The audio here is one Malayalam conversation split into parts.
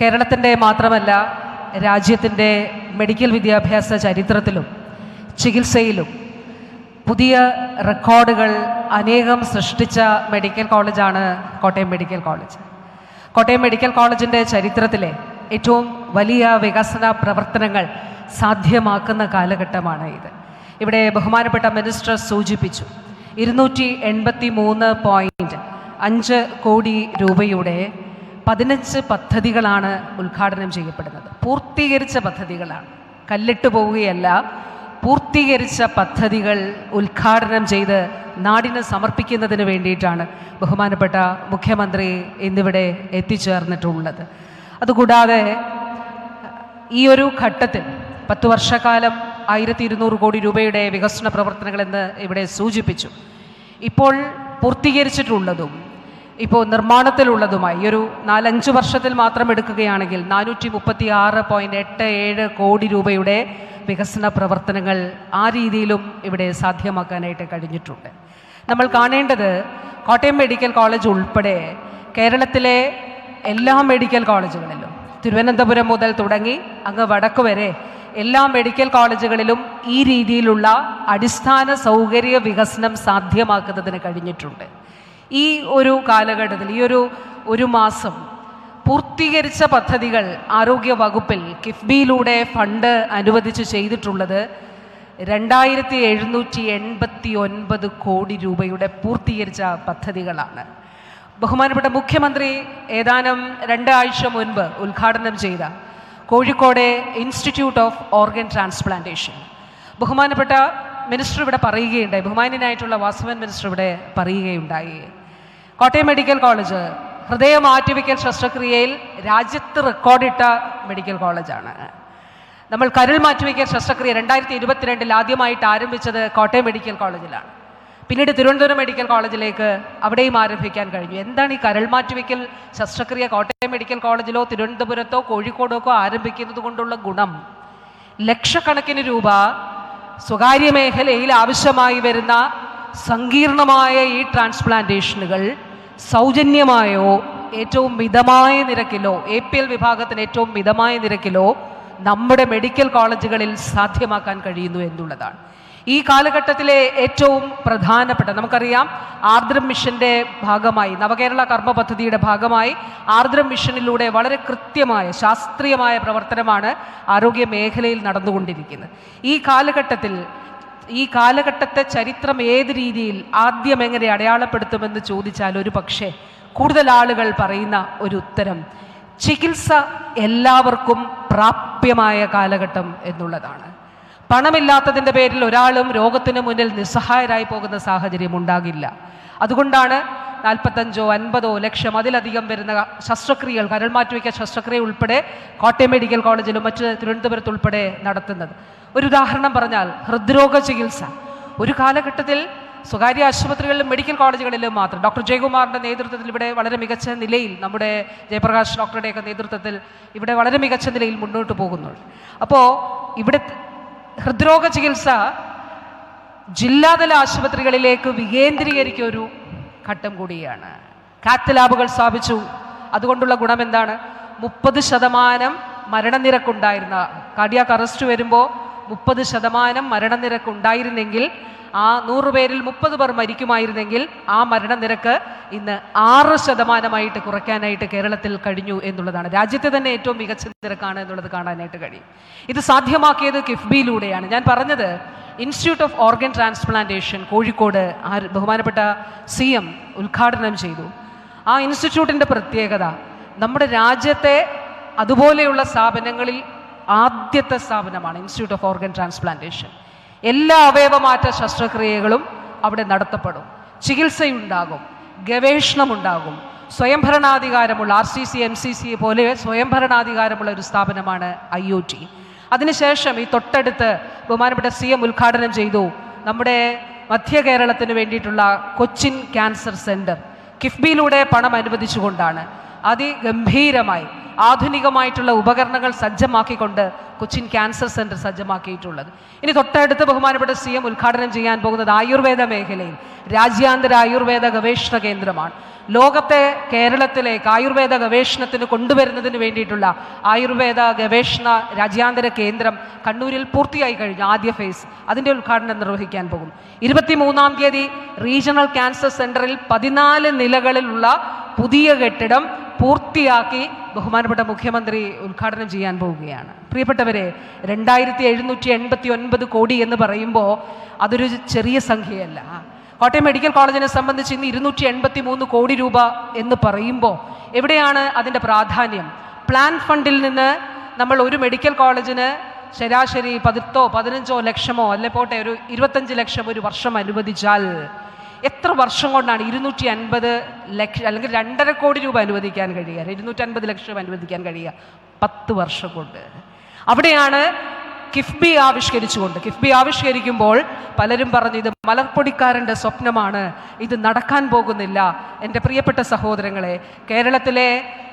കേരളത്തിന്റെ മാത്രമല്ല രാജ്യത്തിന്റെ മെഡിക്കൽ വിദ്യാഭ്യാസ ചരിത്രത്തിലും ചികിത്സയിലും പുതിയ റെക്കോർഡുകൾ അനേകം സൃഷ്ടിച്ച മെഡിക്കൽ കോളേജാണ് Kottayam medical college Kottayam medical കോളേജിന്റെ ചരിത്രത്തിലെ ഏറ്റവും വലിയ വികസന പ്രവർത്തനങ്ങൾ സാധ്യമാക്കുന്ന കാലഘട്ടമാണ് ഇത്. ഇവിടെ ബഹുമാനപ്പെട്ട മിനിസ്റ്റർ സൂചിപ്പിച്ചു ഇരുന്നൂറ്റി എൺപത്തി മൂന്ന് പോയിന്റ് അഞ്ച് കോടി രൂപയുടെ പതിനഞ്ച് പദ്ധതികളാണ് ഉദ്ഘാടനം ചെയ്യപ്പെടുന്നത്. പൂർത്തീകരിച്ച പദ്ധതികളാണ്. കല്ലിട്ട് പോവുകയല്ല പൂർത്തീകരിച്ച പദ്ധതികൾ ഉദ്ഘാടനം ചെയ്ത് നാടിന് സമർപ്പിക്കുന്നതിന് വേണ്ടിയിട്ടാണ് ബഹുമാനപ്പെട്ട മുഖ്യമന്ത്രി ഇന്നിവിടെ എത്തിച്ചേർന്നിട്ടുള്ളത്. അതുകൂടാതെ ഈ ഒരു ഘട്ടത്തിൽ പത്ത് വർഷക്കാലം ആയിരത്തി ഇരുന്നൂറ് കോടി രൂപയുടെ വികസന പ്രവർത്തനങ്ങളെന്ന് ഇവിടെ സൂചിപ്പിച്ചു. ഇപ്പോൾ പൂർത്തീകരിച്ചിട്ടുള്ളതും ഇപ്പോൾ നിർമ്മാണത്തിലുള്ളതുമായി ഈ ഒരു നാലഞ്ച് വർഷത്തിൽ മാത്രം എടുക്കുകയാണെങ്കിൽ നാനൂറ്റി മുപ്പത്തി ആറ് പോയിന്റ് എട്ട് ഏഴ് കോടി രൂപയുടെ വികസന പ്രവർത്തനങ്ങൾ ആ രീതിയിലും ഇവിടെ സാധ്യമാക്കാനായിട്ട് കഴിഞ്ഞിട്ടുണ്ട്. നമ്മൾ കാണേണ്ടത് കോട്ടയം മെഡിക്കൽ കോളേജ് ഉൾപ്പെടെ കേരളത്തിലെ എല്ലാ മെഡിക്കൽ കോളേജുകളിലും തിരുവനന്തപുരം മുതൽ തുടങ്ങി അങ്ങ് വടക്ക് വരെ എല്ലാ മെഡിക്കൽ കോളേജുകളിലും ഈ രീതിയിലുള്ള അടിസ്ഥാന സൗകര്യ വികസനം സാധ്യമാക്കുന്നതിന് കഴിഞ്ഞിട്ടുണ്ട്. ഈ ഒരു കാലഘട്ടത്തിൽ ഈ ഒരു ഒരു മാസം പൂർത്തീകരിച്ച പദ്ധതികൾ ആരോഗ്യ വകുപ്പിൽ കിഫ്ബിയിലൂടെ ഫണ്ട് അനുവദിച്ച് ചെയ്തിട്ടുള്ളത് രണ്ടായിരത്തി എഴുന്നൂറ്റി എൺപത്തി ഒൻപത് കോടി രൂപയുടെ പൂർത്തീകരിച്ച പദ്ധതികളാണ്. ബഹുമാനപ്പെട്ട മുഖ്യമന്ത്രി ഏതാനും രണ്ടാഴ്ച മുൻപ് ഉദ്ഘാടനം ചെയ്ത Kozhikode institute of organ transplantation. ബഹുമാനപ്പെട്ട മിനിസ്റ്റർ ഇവിടെ പറയുകയുണ്ടായി ബഹുമാന്യനായിട്ടുള്ള വാസവൻ മിനിസ്റ്റർ ഇവിടെ പറയുകയുണ്ടായി. കോട്ടയം മെഡിക്കൽ കോളേജ് ഹൃദയ മാറ്റിവെക്കൽ ശസ്ത്രക്രിയയിൽ രാജ്യത്ത് റെക്കോർഡിട്ട മെഡിക്കൽ കോളേജാണ്. നമ്മൾ കരൾ മാറ്റിവെക്കൽ ശസ്ത്രക്രിയ രണ്ടായിരത്തി ഇരുപത്തിരണ്ടിൽ ആദ്യമായിട്ട് ആരംഭിച്ചത് കോട്ടയം മെഡിക്കൽ കോളേജിലാണ്. പിന്നീട് തിരുവനന്തപുരം മെഡിക്കൽ കോളേജിലേക്ക് അവിടെയും ആരംഭിക്കാൻ കഴിഞ്ഞു. എന്താണ് ഈ കരൾ മാറ്റിവെക്കൽ ശസ്ത്രക്രിയ കോട്ടയം മെഡിക്കൽ കോളേജിലോ തിരുവനന്തപുരത്തോ കോഴിക്കോടോ ഒക്കെ ആരംഭിക്കുന്നത് കൊണ്ടുള്ള ഗുണം? ലക്ഷക്കണക്കിന് രൂപ സ്വകാര്യ മേഖലയിൽ ആവശ്യമായി വരുന്ന സങ്കീർണമായ ഈ ട്രാൻസ്പ്ലാന്റേഷനുകൾ സൗജന്യമായോ ഏറ്റവും മിതമായ നിരക്കിലോ എ പി എൽ വിഭാഗത്തിന് ഏറ്റവും മിതമായ നിരക്കിലോ നമ്മുടെ മെഡിക്കൽ കോളേജുകളിൽ സാധ്യമാക്കാൻ കഴിയുന്നു എന്നുള്ളതാണ്. ഈ കാലഘട്ടത്തിലെ ഏറ്റവും പ്രധാനപ്പെട്ട നമുക്കറിയാം ആർദ്രം മിഷന്റെ ഭാഗമായി നവകേരള കർമ്മ പദ്ധതിയുടെ ഭാഗമായി ആർദ്രം മിഷനിലൂടെ വളരെ കൃത്യമായ ശാസ്ത്രീയമായ പ്രവർത്തനമാണ് ആരോഗ്യ മേഖലയിൽ നടന്നുകൊണ്ടിരിക്കുന്നത്. ഈ കാലഘട്ടത്തിൽ ഈ കാലഘട്ടത്തെ ചരിത്രം ഏത് രീതിയിൽ ആദ്യം എങ്ങനെ അടയാളപ്പെടുത്തുമെന്ന് ചോദിച്ചാൽ ഒരു പക്ഷേ കൂടുതൽ ആളുകൾ പറയുന്ന ഒരു ഉത്തരം ചികിത്സ എല്ലാവർക്കും പ്രാപ്യമായ കാലഘട്ടം എന്നുള്ളതാണ്. പണമില്ലാത്തതിന്റെ പേരിൽ ഒരാളും രോഗത്തിന് മുന്നിൽ നിസ്സഹായരായി പോകുന്ന സാഹചര്യം ഉണ്ടാകില്ല. അതുകൊണ്ടാണ് നാൽപ്പത്തഞ്ചോ അൻപതോ ലക്ഷം അതിലധികം വരുന്ന ശസ്ത്രക്രിയകൾ കരൾ മാറ്റിവയ്ക്കുന്ന ശസ്ത്രക്രിയ ഉൾപ്പെടെ കോട്ടയം മെഡിക്കൽ കോളേജിലും മറ്റ് തിരുവനന്തപുരത്ത് ഉൾപ്പെടെ നടത്തുന്നത്. ഒരു ഉദാഹരണം പറഞ്ഞാൽ ഹൃദ്രോഗ ചികിത്സ. ഒരു കാലഘട്ടത്തിൽ സ്വകാര്യ ആശുപത്രികളിലും മെഡിക്കൽ കോളേജുകളിലും മാത്രം. ഡോക്ടർ ജയകുമാറിന്റെ നേതൃത്വത്തിൽ ഇവിടെ വളരെ മികച്ച നിലയിൽ നമ്മുടെ ജയപ്രകാശ് ഡോക്ടറുടെയൊക്കെ നേതൃത്വത്തിൽ ഇവിടെ വളരെ മികച്ച നിലയിൽ മുന്നോട്ട് പോകുന്നുണ്ട്. അപ്പോൾ ഇവിടെ ഹൃദ്രോഗ ചികിത്സ ജില്ലാതല ആശുപത്രികളിലേക്ക് വികേന്ദ്രീകരിക്കുക ഒരു ഘട്ടം കൂടിയാണ്. കാറ്റ് ലാബുകൾ സ്ഥാപിച്ചു. അതുകൊണ്ടുള്ള ഗുണം എന്താണ് മുപ്പത് ശതമാനം മരണനിരക്കുണ്ടായിരുന്ന കാർഡിയാക്ക് അറസ്റ്റ് വരുമ്പോൾ മുപ്പത് ശതമാനം മരണനിരക്ക് ഉണ്ടായിരുന്നെങ്കിൽ ആ നൂറ് പേരിൽ മുപ്പത് പേർ മരിക്കുമായിരുന്നെങ്കിൽ ആ മരണനിരക്ക് ഇന്ന് ആറ് ശതമാനമായിട്ട് കുറയ്ക്കാനായിട്ട് കേരളത്തിൽ കഴിഞ്ഞു എന്നുള്ളതാണ്. രാജ്യത്തെ തന്നെ ഏറ്റവും മികച്ച നിരക്കാണ് എന്നുള്ളത് കാണാനായിട്ട് കഴിയും. ഇത് സാധ്യമാക്കിയത് കിഫ്ബിയിലൂടെയാണ്. ഞാൻ പറഞ്ഞത് institute of organ transplantation Kozhikode ബഹുമാനപ്പെട്ട സി എം ഉദ്ഘാടനം ചെയ്തു. ആ ഇൻസ്റ്റിറ്റ്യൂട്ടിന്റെ പ്രത്യേകത നമ്മുടെ രാജ്യത്തെ അതുപോലെയുള്ള സ്ഥാപനങ്ങളിൽ ആദ്യത്തെ സ്ഥാപനമാണ് ഇൻസ്റ്റിറ്റ്യൂട്ട് ഓഫ് ഓർഗൻ ട്രാൻസ്പ്ലാന്റേഷൻ എല്ലാ അവയവമാറ്റ ശസ്ത്രക്രിയകളും അവിടെ നടത്തപ്പെടും. ചികിത്സയുണ്ടാകും ഗവേഷണമുണ്ടാകും. സ്വയംഭരണാധികാരമുള്ള R C C M C C പോലെ സ്വയംഭരണാധികാരമുള്ള ഒരു സ്ഥാപനമാണ് ഐ ഒ ടി അതിനുശേഷം ഈ തൊട്ടടുത്ത് ബഹുമാനപ്പെട്ട സി എം ഉദ്ഘാടനം ചെയ്തു നമ്മുടെ മധ്യ കേരളത്തിന് വേണ്ടിയിട്ടുള്ള കൊച്ചിൻ ക്യാൻസർ സെന്റർ കിഫ്ബിയിലൂടെ പണം അനുവദിച്ചുകൊണ്ടാണ്. അതിഗംഭീരമായി. ആധുനികമായിട്ടുള്ള ഉപകരണങ്ങൾ സജ്ജമാക്കിക്കൊണ്ട് കൊച്ചിൻ ക്യാൻസർ സെന്റർ സജ്ജമാക്കിയിട്ടുള്ളത്. ഇനി തൊട്ടടുത്ത് ബഹുമാനപ്പെട്ട സി എം ഉദ്ഘാടനം ചെയ്യാൻ പോകുന്നത് ആയുർവേദ മേഖലയിൽ രാജ്യാന്തര ആയുർവേദ ഗവേഷണ കേന്ദ്രമാണ്. ലോകത്തെ കേരളത്തിലേക്ക് ആയുർവേദ ഗവേഷണത്തിന് കൊണ്ടുവരുന്നതിന് വേണ്ടിയിട്ടുള്ള ആയുർവേദ ഗവേഷണ രാജ്യാന്തര കേന്ദ്രം കണ്ണൂരിൽ പൂർത്തിയായി കഴിഞ്ഞു ആദ്യ ഫേസ്. അതിന്റെ ഉദ്ഘാടനം നിർവഹിക്കാൻ പോകും ഇരുപത്തിമൂന്നാം തീയതി റീജിയണൽ ക്യാൻസർ സെന്ററിൽ പതിനാല് നിലകളിലുള്ള പുതിയ കെട്ടിടം പൂർത്തിയാക്കി ബഹുമാനപ്പെട്ട മുഖ്യമന്ത്രി ഉദ്ഘാടനം ചെയ്യാൻ പോവുകയാണ്. പ്രിയപ്പെട്ടവരെ രണ്ടായിരത്തി എഴുന്നൂറ്റി എൺപത്തി ഒൻപത് കോടി എന്ന് പറയുമ്പോൾ അതൊരു ചെറിയ സംഖ്യയല്ല. കോട്ടയം മെഡിക്കൽ കോളേജിനെ സംബന്ധിച്ച് ഇന്ന് ഇരുന്നൂറ്റി എൺപത്തി മൂന്ന് കോടി രൂപ എന്ന് പറയുമ്പോൾ എവിടെയാണ് അതിന്റെ പ്രാധാന്യം? പ്ലാൻ ഫണ്ടിൽ നിന്ന് നമ്മൾ ഒരു മെഡിക്കൽ കോളേജിന് ശരാശരി പതിത്തോ പതിനഞ്ചോ ലക്ഷമോ അല്ലെ പോട്ടെ ഒരു ഇരുപത്തഞ്ച് ലക്ഷം ഒരു വർഷം അനുവദിച്ചാൽ എത്ര വർഷം കൊണ്ടാണ് ഇരുന്നൂറ്റി അൻപത് ലക്ഷം അല്ലെങ്കിൽ രണ്ടര കോടി രൂപ അനുവദിക്കാൻ കഴിയുക? ഇരുന്നൂറ്റി അൻപത് ലക്ഷം അനുവദിക്കാൻ കഴിയുക? പത്ത് വർഷം കൊണ്ട്. അവിടെയാണ് കിഫ്ബി ആവിഷ്കരിച്ചുകൊണ്ട് കിഫ്ബി ആവിഷ്കരിക്കുമ്പോൾ പലരും പറഞ്ഞു ഇത് മലർപ്പൊടിക്കാരന്റെ സ്വപ്നമാണ്. ഇത് നടക്കാൻ പോകുന്നില്ല. എന്റെ പ്രിയപ്പെട്ട സഹോദരങ്ങളെ കേരളത്തിലെ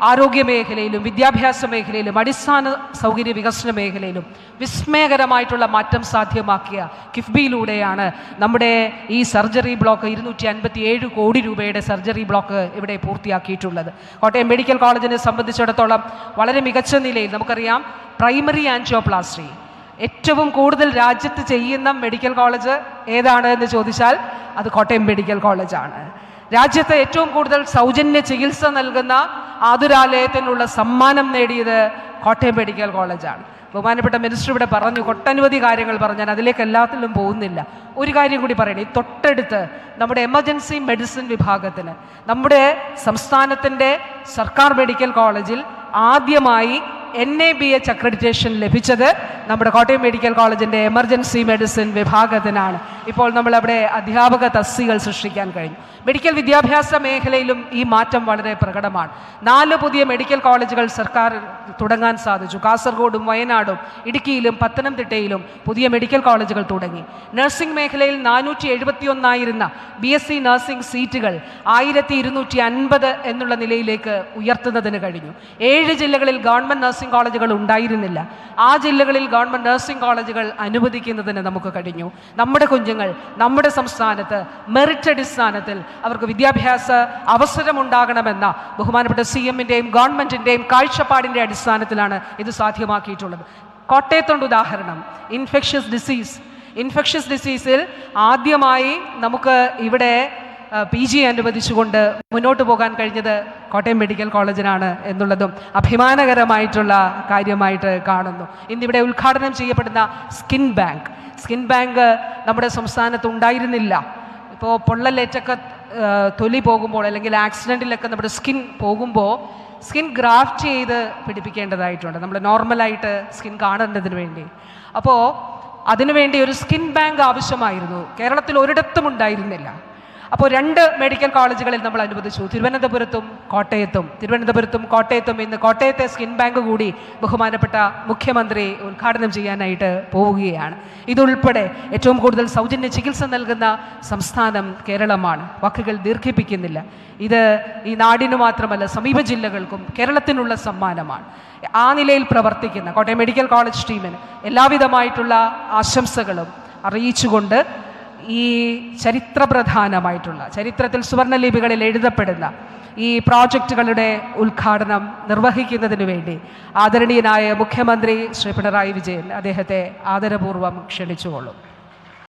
ആരോഗ്യ മേഖലയിലും വിദ്യാഭ്യാസ മേഖലയിലും അടിസ്ഥാന സൗകര്യ വികസന മേഖലയിലും വിസ്മയകരമായിട്ടുള്ള മാറ്റം സാധ്യമാക്കിയ കിഫ്ബിയിലൂടെയാണ് നമ്മുടെ ഈ സർജറി ബ്ലോക്ക് ഇരുന്നൂറ്റി അൻപത്തി ഏഴ് കോടി രൂപയുടെ സർജറി ബ്ലോക്ക് ഇവിടെ പൂർത്തിയാക്കിയിട്ടുള്ളത്. കോട്ടയം മെഡിക്കൽ കോളേജിനെ സംബന്ധിച്ചിടത്തോളം വളരെ മികച്ച നിലയിൽ നമുക്കറിയാം പ്രൈമറി ആൻജിയോപ്ലാസ്റ്റി ഏറ്റവും കൂടുതൽ രാജ്യത്ത് ചെയ്യുന്ന മെഡിക്കൽ കോളേജ് ഏതാണ് എന്ന് ചോദിച്ചാൽ അത് കോട്ടയം മെഡിക്കൽ കോളേജാണ് രാജ്യത്തെ ഏറ്റവും കൂടുതൽ സൗജന്യ ചികിത്സ നൽകുന്ന ആതുരാലയത്തിനുള്ള സമ്മാനം നേടിയത് കോട്ടയം മെഡിക്കൽ കോളേജാണ് ബഹുമാനപ്പെട്ട മിനിസ്റ്റർ ഇവിടെ പറഞ്ഞു ഒട്ടനവധി കാര്യങ്ങൾ പറഞ്ഞു. ഞാൻ അതിലേക്ക് എല്ലാത്തിലും പോകുന്നില്ല. ഒരു കാര്യം കൂടി പറയണേ ഈ തൊട്ടടുത്ത് നമ്മുടെ എമർജൻസി മെഡിസിൻ വിഭാഗത്തിന് നമ്മുടെ സംസ്ഥാനത്തിന്റെ സർക്കാർ മെഡിക്കൽ കോളേജിൽ ആദ്യമായി N A B H accreditation ലഭിച്ചത് നമ്മുടെ കോട്ടയം മെഡിക്കൽ കോളേജിന്റെ എമർജൻസി മെഡിസിൻ വിഭാഗത്തിനാണ്. ഇപ്പോൾ നമ്മൾ അവിടെ അധ്യാപക തസ്തികൾ സൃഷ്ടിക്കാൻ കഴിഞ്ഞു. മെഡിക്കൽ വിദ്യാഭ്യാസ മേഖലയിലും ഈ മാറ്റം വളരെ പ്രകടമാണ്. നാല് പുതിയ മെഡിക്കൽ കോളേജുകൾ സർക്കാർ തുടങ്ങാൻ സാധിച്ചു. കാസർഗോഡും വയനാടും ഇടുക്കിയിലും പത്തനംതിട്ടയിലും പുതിയ മെഡിക്കൽ കോളേജുകൾ തുടങ്ങി. നഴ്സിംഗ് മേഖലയിൽ നാനൂറ്റി എഴുപത്തി ഒന്നായിരുന്ന ബി എസ് സി നഴ്സിംഗ് സീറ്റുകൾ ആയിരത്തി ഇരുന്നൂറ്റി അൻപത് എന്നുള്ള നിലയിലേക്ക് ഉയർത്തുന്നതിന് കഴിഞ്ഞു. ഏഴ് ജില്ലകളിൽ ഗവൺമെന്റ് നഴ്സിംഗ് കോളേജുകൾ ഉണ്ടായിരുന്നില്ല. ആ ജില്ലകളിൽ ഗവൺമെന്റ് നഴ്സിംഗ് കോളേജുകൾ അനുവദിക്കുന്നതിന് നമുക്ക് കഴിഞ്ഞു. നമ്മുടെ കുഞ്ഞുങ്ങൾ നമ്മുടെ സംസ്ഥാനത്ത് മെറിറ്റ് അടിസ്ഥാനത്തിൽ അവർക്ക് വിദ്യാഭ്യാസ അവസരമുണ്ടാകണമെന്ന ബഹുമാനപ്പെട്ട സി എമ്മിന്റെയും ഗവൺമെന്റിന്റെയും കാഴ്ചപ്പാടിന്റെ അടിസ്ഥാനത്തിലാണ് ഇത് സാധ്യമാക്കിയിട്ടുള്ളത്. കോട്ടയത്തുണ്ട് ഉദാഹരണം ഇൻഫെക്ഷ്യസ് ഡിസീസ് ഇൻഫെക്ഷ്യസ് ഡിസീസിൽ ആദ്യമായി നമുക്ക് ഇവിടെ പി ജി അനുവദിച്ചുകൊണ്ട് മുന്നോട്ട് പോകാൻ കഴിഞ്ഞത് കോട്ടയം മെഡിക്കൽ കോളേജിനാണ് എന്നുള്ളതും അഭിമാനകരമായിട്ടുള്ള കാര്യമായിട്ട് കാണുന്നു. ഇന്നിവിടെ ഉദ്ഘാടനം ചെയ്യപ്പെടുന്ന സ്കിൻ ബാങ്ക്. സ്കിൻ ബാങ്ക് നമ്മുടെ സംസ്ഥാനത്ത് ഉണ്ടായിരുന്നില്ല. ഇപ്പോൾ പൊള്ളലേറ്റൊക്കെ തൊലി പോകുമ്പോൾ അല്ലെങ്കിൽ ആക്സിഡന്റിലൊക്കെ നമ്മുടെ സ്കിൻ പോകുമ്പോൾ സ്കിൻ ഗ്രാഫ്റ്റ് ചെയ്ത് പിടിപ്പിക്കേണ്ടതായിട്ടുണ്ട്. നമ്മൾ നോർമലായിട്ട് സ്കിൻ കാണേണ്ടതിന് വേണ്ടി. അപ്പോൾ അതിനുവേണ്ടി ഒരു സ്കിൻ ബാങ്ക് ആവശ്യമായിരുന്നു. കേരളത്തിൽ ഒരിടത്തും ഉണ്ടായിരുന്നില്ല. അപ്പോൾ രണ്ട് മെഡിക്കൽ കോളേജുകളിൽ നമ്മൾ അനുവദിച്ചു. തിരുവനന്തപുരത്തും കോട്ടയത്തും. തിരുവനന്തപുരത്തും കോട്ടയത്തും ഇന്ന് കോട്ടയത്തെ സ്കിൻ ബാങ്ക് കൂടി ബഹുമാനപ്പെട്ട മുഖ്യമന്ത്രി ഉദ്ഘാടനം ചെയ്യാനായിട്ട് പോവുകയാണ്. ഇതുൾപ്പെടെ ഏറ്റവും കൂടുതൽ സൗജന്യ ചികിത്സ നൽകുന്ന സംസ്ഥാനം കേരളമാണ്. വാക്കുകൾ ദീർഘിപ്പിക്കുന്നില്ല. ഇത് ഈ നാടിന് മാത്രമല്ല സമീപ ജില്ലകൾക്കും കേരളത്തിനുള്ള സമ്മാനമാണ്. ആ നിലയിൽ പ്രവർത്തിക്കുന്ന കോട്ടയം മെഡിക്കൽ കോളേജ് ടീമിന് എല്ലാവിധമായിട്ടുള്ള ആശംസകളും അറിയിച്ചുകൊണ്ട് ഈ ചരിത്രപ്രധാനമായിട്ടുള്ള ചരിത്രത്തിൽ സുവർണലിപികളിൽ എഴുതപ്പെടുന്ന ഈ പ്രോജക്റ്റുകളുടെ ഉദ്ഘാടനം നിർവഹിക്കുന്നതിന് വേണ്ടി ആദരണീയനായ മുഖ്യമന്ത്രി ശ്രീ പിണറായി വിജയൻ അദ്ദേഹത്തെ ആദരപൂർവം ക്ഷണിച്ചുകൊള്ളും.